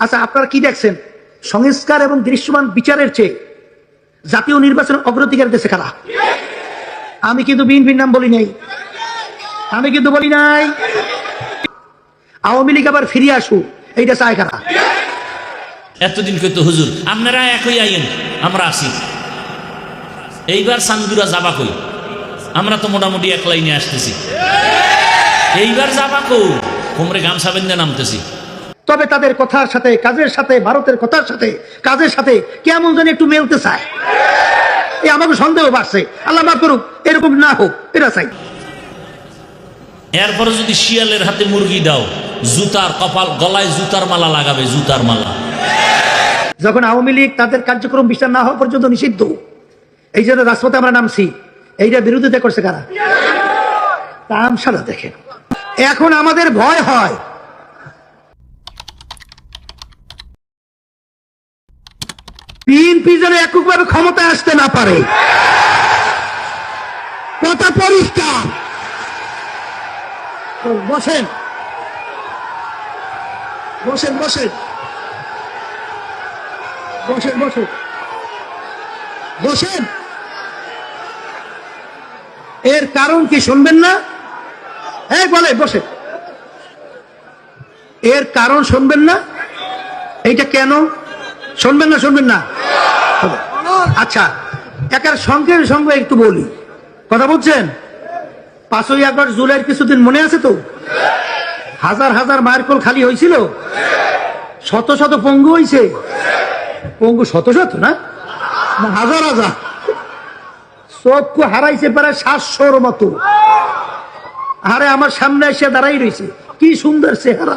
আচ্ছা আপনারা কি দেখছেন? সংস্কার এবং দৃশ্যমান বিচারের চেয়ে জাতীয় নির্বাচনের অগ্রাধিকার দেশে কারা? আমি কিন্তু বিন বিএনপির নাম বলি নাই। আমি কিন্তু বলি নাই। আওয়ামী লীগ আবার ফিরে আসুক এইটা চায় কারা? এতদিন কইতো, হুজুর, আপনারা একই আইন আমরা আসি। এইবার সান্দুরা যাবা কই? আমরা তো মোটামুটি এক লাইনে আসতেছি। এইবার যাবা কো কোমরে গামছা বেঁধে নামতেছি। তবে তাদের কথার সাথে কাজের সাথে ভারতের কথার সাথে কাজের সাথে কেমন যেন একটু মেলতে চায়? এই আমাকে সন্দেহ বাড়ছে। আল্লাহ মাফ করুক এরকম না হোক এটা চাই। এরপরে যদি শিয়ালের হাতে মুরগি দাও জুতার কপাল গলায় জুতার মালা লাগাবে জুতার মালা। যখন আওয়ামী লীগ তাদের কার্যক্রম বিচার না হওয়া পর্যন্ত নিষিদ্ধ এই জন্য রাজপথে আমরা নামছি। এইটা বিরোধিতা করছে কারা? তা তামসারা দেখেন। এখন আমাদের ভয় হয়। বিএনপি যেন এককভাবে ক্ষমতায় আসতে না পারে। কথা পরিষ্কার। বসেন। বসেন বসেন। বসেন বসেন। বসেন। এর কারণ কি শুনবেন না? হ্যাঁ বলে বসে এর কারণ শুনবেন না? এইটা কেন? শুনবেন না শুনবেন না। আচ্ছা একার সঙ্গের সঙ্গে একটু বলি। কথা বলছেন? পাঁচই আগস্ট জুলাইয়ের কিছুদিন মনে আছে তো? হাজার হাজার মায়ের কোল খালি হয়েছিল? শত শত পঙ্গু হয়েছে? পঙ্গু শত শত না? হাজার হাজার। চক্ষু হারাইছে প্রায় সাতশোর মতো। আরে, আমার সামনে এসে দাঁড়াই রয়েছে। কি সুন্দর চেহারা।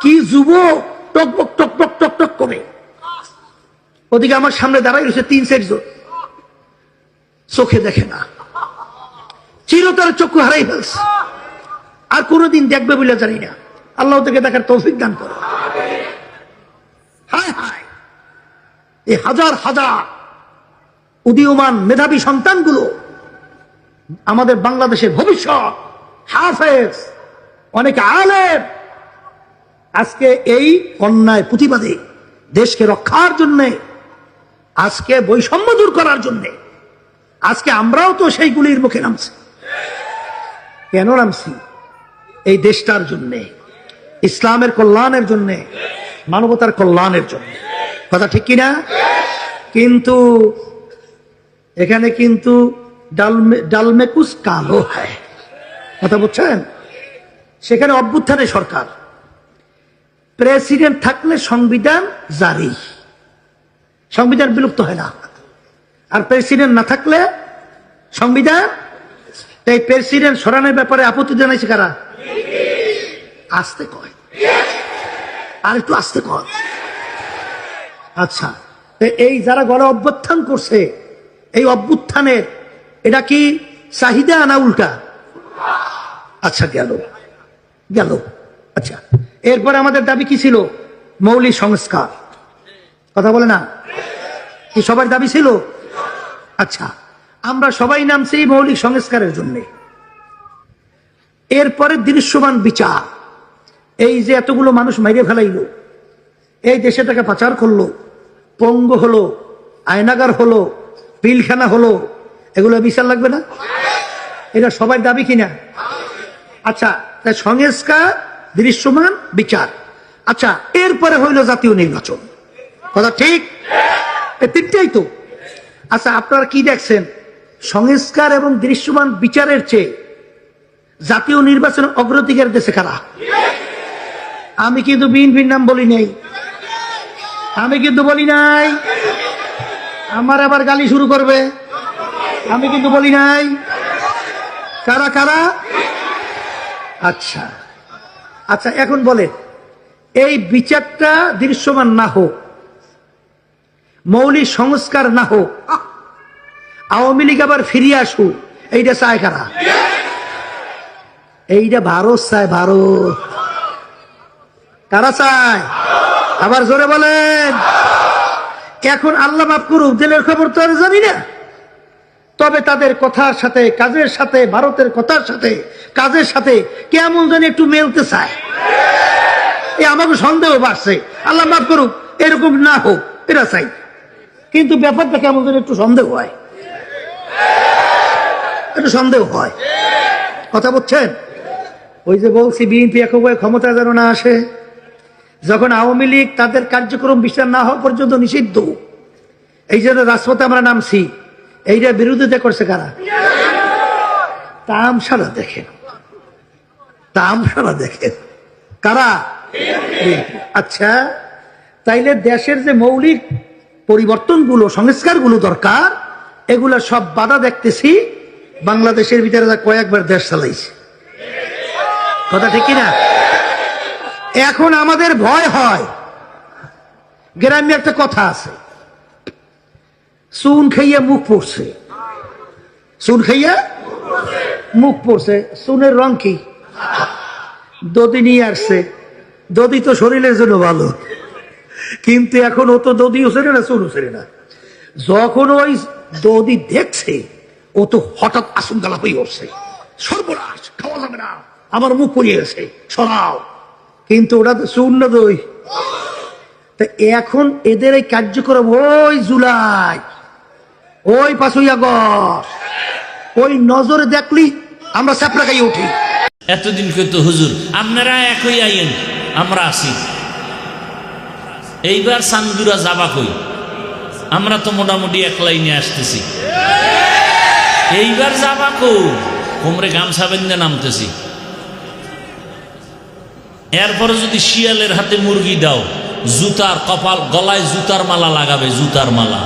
কি যুব টক টক টক টক টক করে। ওদিকে আমার সামনে দাঁড়াই রয়েছে তিন চারজন চোখে দেখে না। চিরতর চক্ষু হারাই ফেলছে। আর কোনোদিন দেখবে বলে জানি না। আল্লাহ থেকে দেখার তৌফিক দান করো। হায় হায়। এই হাজার হাজার উদীয়মান মেধাবী সন্তানগুলো আমাদের বাংলাদেশের ভবিষ্যৎ, হাফেজ, অনেক আলেম, আজকে এই অন্যায় প্রতিবাদে দেশকে রক্ষার জন্যে আজকে বৈষম্য দূর করার জন্য। আজকে আমরাও তো সেইগুলির মুখে নামছি। কেন নামছি? এই দেশটার জন্যে, ইসলামের কল্যাণের জন্যে, মানবতার কল্যাণের জন্য। কথা ঠিক কিনা? কিন্তু এখানে কিন্তু ডালমে, ডালমেকুস কালো হয়। কথা বুঝছেন? সেখানে অভ্যুত্থানে সরকার। প্রেসিডেন্ট থাকলে সংবিধান জারি। সংবিধান বিলুপ্ত হয় না। আর প্রেসিডেন্ট না থাকলে সংবিধান? এই প্রেসিডেন্ট সরানোর ব্যাপারে আপত্তি জানাইছে কারা? আসতে কয়। আর একটু আসতে কয়। আচ্ছা এই যারা গণ অভ্যুত্থান করছে, এই অভ্যুত্থানের, এটা কি চাহিদা না উল্টা? আচ্ছা গেল। গেল। আচ্ছা এরপরে আমাদের দাবি কি ছিল? মৌলিক সংস্কার। কথা বলে না? কি সবার দাবি ছিল? আচ্ছা আমরা সবাই নামছি এই মৌলিক সংস্কারের জন্য। এরপরে দৃশ্যমান বিচার, এই যে এতগুলো মানুষ মাইরে ফেলাইলো, এই দেশে টাকা পাচার করল, পঙ্গ হলো, আয়নাগার হলো, পিলখানা হলো, এগুলো বিচার লাগবে না? এটা সবার দাবি কিনা? আচ্ছা তাই সংস্কার, দৃশ্যমান, বিচার। আচ্ছা এরপরে হইল জাতীয় নির্বাচন। কথা ঠিক? তিনটাই তো। আচ্ছা আপনারা কি দেখছেন? সংস্কার এবং দৃশ্যমান বিচারের চেয়ে জাতীয় নির্বাচনের অগ্রাধিকার দেশে কারা? আমি কিন্তু বিন বিএনপির নাম বলি নাই। আমি কিন্তু বলি নাই। আমার আবার গালি শুরু করবে। আমি কিন্তু বলি নাই। কারা কারা? আচ্ছা। আচ্ছা এখন বলে এই বিচারটা দৃশ্যমান না হোক মৌলিক সংস্কার না হোক। আওয়ামী লীগ আবার ফিরিয়ে আসুক। এইটা চায় কারা? এইটা ভারত চায়, ভারত। কারা চায়? আবার জোরে বলেন। এখন আল্লাহ মাফ করুক, জেলের খবর তো আর জানি না। তবে তাদের কথার সাথে, কাজের সাথে, ভারতের কথার সাথে, কাজের সাথে কেমন যেন একটু মেলতে চায়। এই আমাকে সন্দেহ বাড়ছে। আল্লাহ মাফ করুক, এরকম না হোক এটা চাই কিন্তু ব্যাপারটা কেমন যেন একটু সন্দেহ হয়। একটু সন্দেহ হয়। কথা বলছেন? ওই যে বলছি, বিএনপি একবারে ক্ষমতা যেন না আসে, যখন আওয়ামী লীগ তাদের কার্যক্রম বিচার না হওয়া পর্যন্ত নিষিদ্ধ, এই জন্য রাজপথে আমরা নামছি। এইটা বিরোধিতা করছে কারা? তামসারা দেখেন। তামসারা দেখেন। কারা? আচ্ছা তাইলে দেশের যে মৌলিক পরিবর্তনগুলো, সংস্কারগুলো দরকার, এগুলা সব বাধা দেখতেছি। বাংলাদেশের ভিতরে কয়েকবার দেশ চালাইছে। কথা ঠিক না এখন আমাদের ভয় হয়। গ্রামে একটা কথা আছে। চুন খাইয়া মুখ পড়ছে। চুন খাইয়া মুখ পড়ছে। চুনের রং কি? দদি নিয়ে আসছে। দদি তো শরীরের জন্য ভালো। কিন্তু এখন ও তো দদি উসেরে না চুন উসেরে না। যখন ওই দদি দেখছে, ও তো হঠাৎ গালা হয়ে উঠছে। সর্বনাশ, খাওয়া যাবে না, আমার মুখ পড়িয়ে গেছে, সরাও। কিন্তু ওটা তো না দই। তা এখন এদের এই কার্যক্রম ওই জুলাই, ওই পাঁচই আগস্ট, ওই নজরে দেখলি, আমরা চাপড়া খাইয়ে উঠি। এতদিন কইতো, হুজুর, আপনারা একই আইন আমরা আসি। এইবার সান্দুরা যাবা কই? আমরা তো মোটামুটি এক লাইনে আসতেছি। এইবার যাবা কো কোমরে গামছা বেঁধে নামতেছি। এরপরে যদি শিয়ালের হাতে মুরগি দাও, জুতার কপাল, গলায় জুতার মালা লাগাবে, জুতার মালা।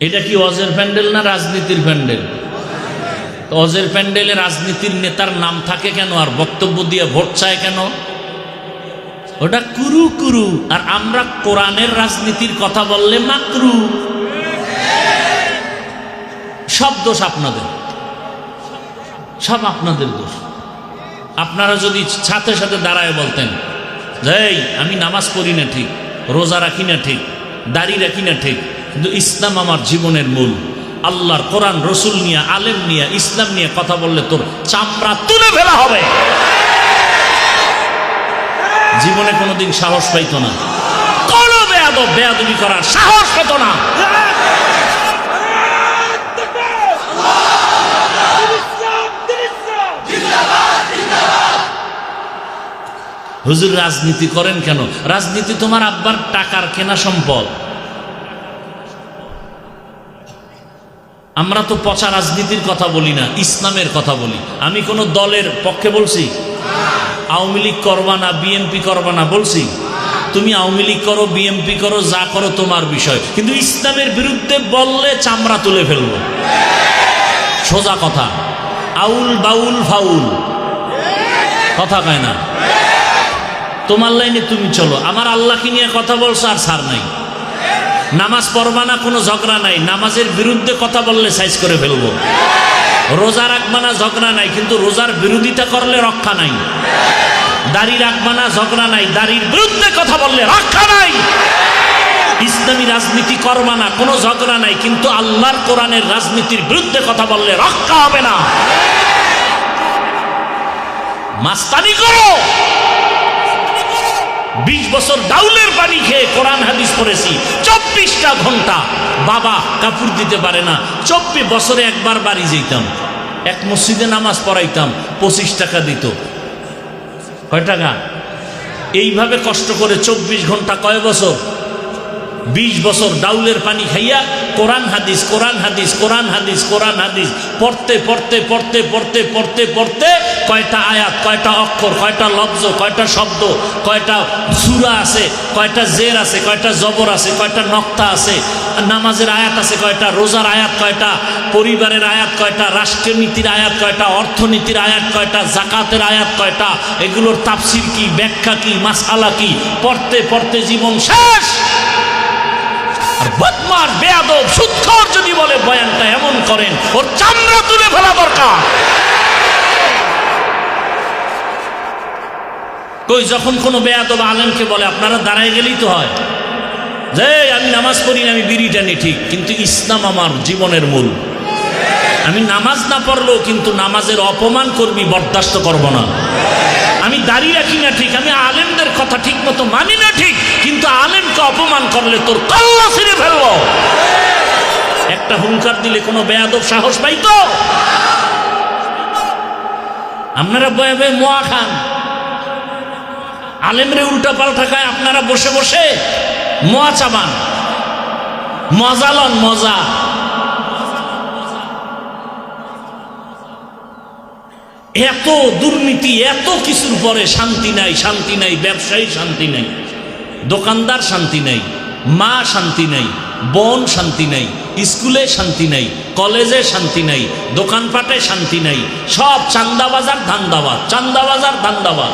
এটা কি অজের প্যান্ডেল না রাজনীতির প্যান্ডেল? অজের প্যান্ডেলে রাজনীতির নেতার নাম থাকে কেন? আর বক্তব্য দিয়ে ভোট চায় কেন? ওটা কুরু কুরু। আর আমরা কোরআনের রাজনীতির কথা বললে মাকরু। সব দোষ আপনাদের। সব আপনাদের দোষ। আপনারা যদি সাথে সাথে দাঁড়ায় বলতেন যে "এই, আমি নামাজ পড়ি না ঠিক রোজা রাখি না ঠিক দাড়ি রাখি না ঠিক কিন্তু ইসলাম আমার জীবনের মূল। আল্লাহর কোরআন, রসুল নিয়ে, আলেম নিয়ে, ইসলাম নিয়ে কথা বললে তোর চামড়া তুলে ফেলা হবে। জীবনে কোনোদিন সাহস পাইতো না। কোনো বেয়াদব বেয়াদবি করার সাহস পেত না। হুজুর, রাজনীতি করেন কেন? রাজনীতি তোমার আব্বার টাকার কেনা সম্পদ। আমরা তো পচা রাজনীতির কথা বলি না, ইসলামের কথা বলি। আমি কোনো দলের পক্ষে বলছি? আওয়ামী লীগ করবা না, বিএনপি করবা না, বলছি? তুমি আওয়ামী লীগ করো, বিএনপি করো, যা করো তোমার বিষয়। কিন্তু ইসলামের বিরুদ্ধে বললে চামড়া তুলে ফেলব। সোজা কথা। আউল বাউল ফাউল। কথা কয় না? তোমার লাইনে তুমি চলো। আমার আল্লাহকে নিয়ে কথা বলছো আর সার নাই। নামাজ পড়বা না, কোনো ঝগড়া নাই। নামাজের বিরুদ্ধে কথা বললে সাইজ করে ফেলব। রোজা রাখবা না, ঝগড়া নাই, কিন্তু রোজার বিরোধিতা করলে রক্ষা নাই। দাড়ি রাখবা না, ঝগড়া নাই, দাড়ির বিরুদ্ধে কথা বললে রক্ষা নাই। ইসলামী রাজনীতি করবা না, কোনো ঝগড়া নাই, কিন্তু আল্লাহর কোরআনের রাজনীতির বিরুদ্ধে কথা বললে রক্ষা হবে না। মাস্তানি করো! বিশ বছর ডাউলের পানি খেয়ে কোরআন হাদিস পড়েছি। চব্বিশটা ঘণ্টা বাবা কাপড় দিতে পারে না। চব্বিশ বছরে একবার বাড়ি যেতাম। এক মসজিদে নামাজ পড়াইতাম, পঁচিশ টাকা দিত। কয় টাকা? এইভাবে কষ্ট করে চব্বিশ ঘণ্টা কয় বছর? বিশ বছর ডাউলের পানি খাইয়া কোরআন হাদিস কোরআন হাদিস কোরআন হাদিস কোরআন হাদিস। পড়তে পড়তে পড়তে পড়তে পড়তে পড়তে কয়টা আয়াত, কয়টা অক্ষর, কয়টা লব্জ, কয়টা শব্দ, কয়টা সুরা আছে, কয়টা জের আছে, কয়টা জবর আছে, কয়টা নক্তা আছে, নামাজের আয়াত আছে, কয়টা রোজার আয়াত, কয়টা পরিবারের আয়াত, কয়টা রাষ্ট্রনীতির আয়াত, কয়টা অর্থনীতির আয়াত, কয়টা জাকাতের আয়াত, কয়টা এগুলোর তাফসির কি, ব্যাখ্যা কি মাসালা কি? পড়তে পড়তে জীবন শেষ! বদমার বেয়াদব, সুৎখর যদি বলে বয়ানটা এমন করেন, ওর চামড়া তুলে ফেলা দরকার। কই, যখন কোনো বেয়াদব আলেমকে বলে, আপনারা দাঁড়ায় গেলেই তো হয়। যে, আমি নামাজ পড়ি না, আমি বিড়ি টানি ঠিক, কিন্তু ইসলাম আমার জীবনের মূল। আমি নামাজ না পড়লেও কিন্তু নামাজের অপমান করবি, বরদাস্ত করব না। আমি দাঁড়িয়ে রাখি না ঠিক, আমি আলেমদের কথা ঠিক মতো মানি না ঠিক, কিন্তু আলেমকে অপমান করলে তোর কল্লা ছিঁড়ে ফেলব। একটা হুঙ্কার দিলে কোনো বেয়াদব সাহস পাই তো? আপনারা বয়ে বয়ে মোয়া খান। আলেমরে উল্টা পাল্টা খায়, আপনারা বসে বসে মোয়া চাবান। মজা লন মজা। এত দুর্নীতি, এত কিছুর পরে শান্তি নাই শান্তি নাই, ব্যবসায়ী শান্তি নাই। দোকানদার শান্তি নেই, মা শান্তি নেই, বোন শান্তি নেই, স্কুলে শান্তি নেই, কলেজে শান্তি নেই, দোকানপাটে শান্তি নেই, সব চান্দাবাজার ধান্দাবাজ চান্দাবাজার ধান্দাবাজ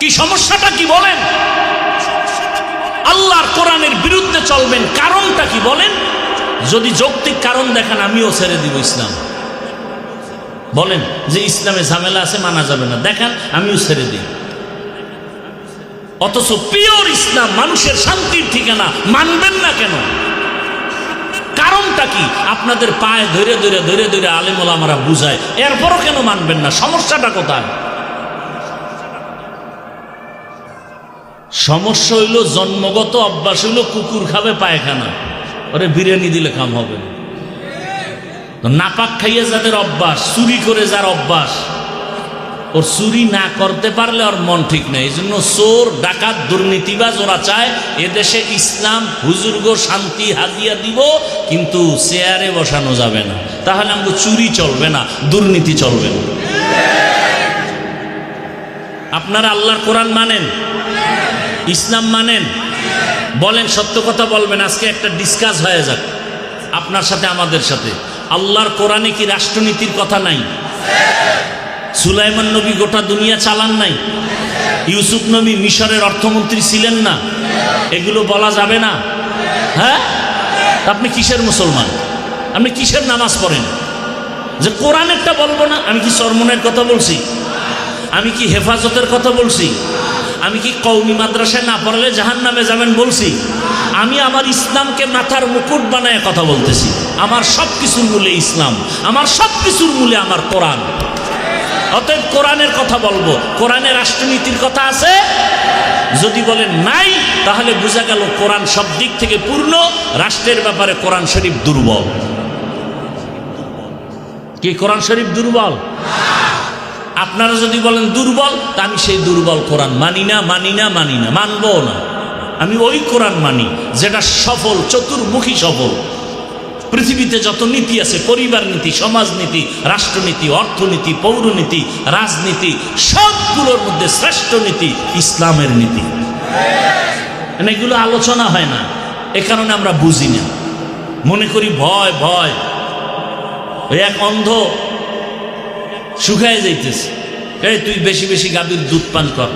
কি সমস্যাটা কি বলেন? আল্লাহর কোরআনের বিরুদ্ধে চলবেন কারণটা কি বলেন? যদি যৌক্তিক কারণ দেখেন, আমিও ছেড়ে দিব ইসলাম। বলেন যে ইসলামে ঝামেলা আছে, মানা যাবে না। দেখেন, আমিও ছেড়ে দিই। অথচ পিওর ইসলাম মানুষের শান্তির ঠিকানা মানবেন না কেন? কারণটা কি? আপনাদের পায়ে ধরে ধরে ধরে ধরে আলেমুল আমরা বুঝায়, এরপরও কেন মানবেন না? সমস্যাটা কোথায়? সমস্যা হইল জন্মগত অভ্যাস হইল কুকুর খাবে পায়খানা। ওরে বিরিয়ানি দিলে কাম হবে নাপাক খাইয়ে যাদের অভ্যাস, চুরি করে যার অভ্যাস ওর চুরি না করতে পারলে ওর মন ঠিক নেই। এই জন্য চোর, ডাকাত, দুর্নীতিবাজ ওরা চায়, এদেশে ইসলাম, হুজুর্গ শান্তি হাদিয়া দিব, কিন্তু চেয়ারে বসানো যাবে না। তাহলে আমাকে চুরি চলবে না, দুর্নীতি চলবে না। আপনারা আল্লাহর কোরআন মানেন? ইসলাম মানেন? বলেন, সত্য কথা বলবেন, আজকে একটা ডিসকাস হয়ে যাক। আপনার সাথে, আমাদের সাথে। আল্লাহর কোরআনে কি রাষ্ট্রনীতির কথা নাই? সুলাইমান নবী গোটা দুনিয়া চালান নাই। ইউসুফ নবী মিশরের অর্থমন্ত্রী ছিলেন না। এগুলো বলা যাবে না। হ্যাঁ? আপনি কিসের মুসলমান? আপনি কিসের নামাজ পড়েন? যে কোরআন একটা বলব না, আমি কি সরমনের কথা বলছি? আমি কি হেফাজতের কথা বলছি? আমি কি কৌমি মাদ্রাসায় না পড়লে জাহান নামে যাবেন বলছি? আমি আমার ইসলামকে মাথার মুকুট বানায় কথা বলতেছি। আমার সব কিছুর মূলে ইসলাম, আমার সব কিছুর মূলে আমার কোরআন। অতএব কোরআনের কথা বলব। কোরআনের রাষ্ট্রনীতির কথা আছে। যদি বলেন নাই, তাহলে বোঝা গেল কোরআন সব দিক থেকে পূর্ণ। রাষ্ট্রের ব্যাপারে কোরআন শরীফ দুর্বল। কি কোরআন শরীফ দুর্বল? আপনারা যদি বলেন দুর্বল, তা আমি সেই দুর্বল কোরআন মানি না মানি না মানি না মানবো না। আমি ওই কোরআন মানি, যেটা সফল, চতুর্মুখী সফল। পৃথিবীতে যত নীতি আছে, পরিবার নীতি সমাজনীতি রাষ্ট্রনীতি, অর্থনীতি, পৌরনীতি, রাজনীতি, সবগুলোর মধ্যে শ্রেষ্ঠ নীতি ইসলামের নীতি। মানে এগুলো আলোচনা হয় না। এ কারণে আমরা বুঝি না। মনে করি ভয় ভয়। ওই এক অন্ধ শুকায় যাইতেছে। এই তুই বেশি বেশি গাভীর দুধ পান কর।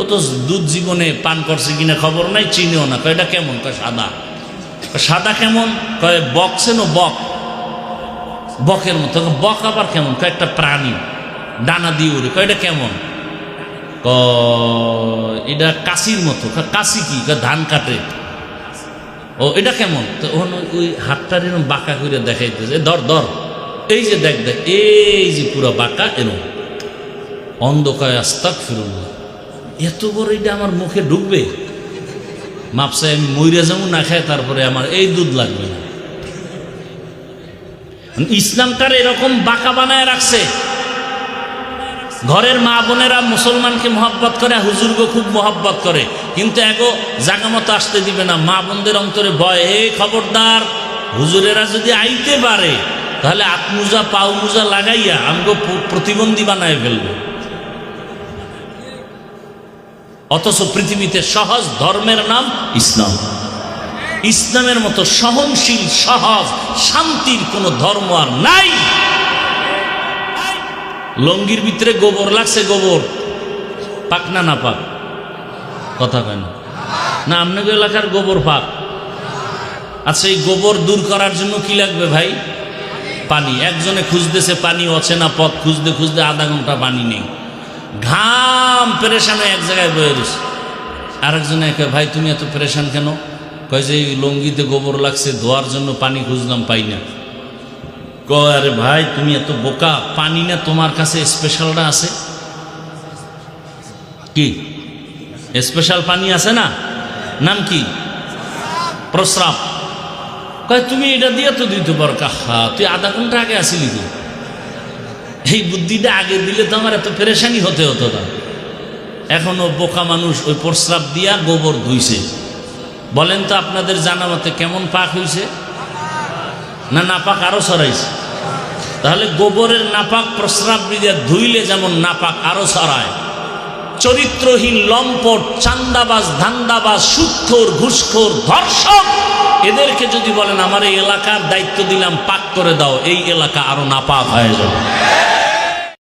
ও তো দুধ জীবনে পান করছে কিনা খবর নাই, চিনিও না। এটা কেমন? কয়, সাদা। সাদা কেমন? কয়ে বকছে নো বক। বকের মতো। বক আবার কেমন? কয়েকটা প্রাণী। ডানা দিয়ে উড়ে। কয়, এটা কেমন? ক এটা কাশির মতো। কাশি কি? ধান কাটে। ও, এটা কেমন? তো ওখানে ওই- হাতটার এরকম বাঁকা করে দেখাইতেছে। ধর ধর। এই যে দেখ দেখ, এই যে পুরো বাঁকা এরকম অন্ধকায় আস্তাক ফিরুন এত বড় এটা আমার মুখে ঢুকবে? মাপসে মইরা যেমন না খাই তারপরে আমার এই দুধ লাগবে না। ইসলামটার এরকম বাঁকা বানায় রাখছে? ঘরের মা বোনেরা মুসলমানকে মহব্বত করে হুজুরকে খুব মহব্বত করে। কিন্তু এগো জাগা মতো আসতে দিবে না। মা বোনদের অন্তরে ভয় হে খবরদার, হুজুরেরা যদি আইতে পারে, তাহলে আত্মুজা পাউ মুজা লাগাইয়া আমগো প্রতিবন্ধী বানায় ফেলবে। অথচ পৃথিবীতে সহজ ধর্মের নাম ইসলাম। ইসলামের মতো সহনশীল, সহজ, শান্তির কোনো ধর্ম আর নাই। লঙ্গির ভিতরে গোবর লাগছে গোবর। পাক না না পাক? কথা কয় না। না, আপনাকে এলাকার গোবর পাক। আচ্ছা এই গোবর দূর করার জন্য কি লাগবে ভাই? পানি। একজনে খুঁজতেছে পানি, অচেনা পথ খুঁজতে খুঁজতে আধা ঘণ্টা পানি নেই। ঘাম পেরেশান হয়ে এক জায়গায় বয়ে রয়েছে আরেকজনে কয়, ভাই, তুমি এত পেরেশান কেন? কয় যে, এই লঙ্গিতে গোবর লাগছে, ধোয়ার জন্য পানি খুঁজলাম, পাই না। কয়, আরে ভাই, তুমি এত বোকা, পানি না তোমার কাছে স্পেশালটা আছে? কি? স্পেশাল পানি আছে না? নাম কি? প্রস্রাব। কয়, তুমি এটা দিয়ে তো দিতে পারো। কাহা তুই আধা ঘণ্টা আগে আসিলি তুই এই বুদ্ধিটা আগে দিলে তো আমার এত পেরেশানি হতে হতো না। এখনও বোকা মানুষ ওই প্রস্রাব দিয়া গোবর ধুইছে। বলেন তো আপনাদের জানা মতে কেমন পাক হইছে? না নাপাক আরও সরাইছে তাহলে গোবরের নাপাক প্রস্রাব দিয়া ধুইলে যেমন নাপাক আরও সরায় চরিত্রহীন লম্পট, চান্দাবাজ, ধান্দাবাজ, সুৎখোর, ঘুষখোর, ধর্ষক, এদেরকে যদি বলেন, আমার এই এলাকার দায়িত্ব দিলাম, পাক করে দাও, এই এলাকা আরও নাপাক হয়ে যাবে।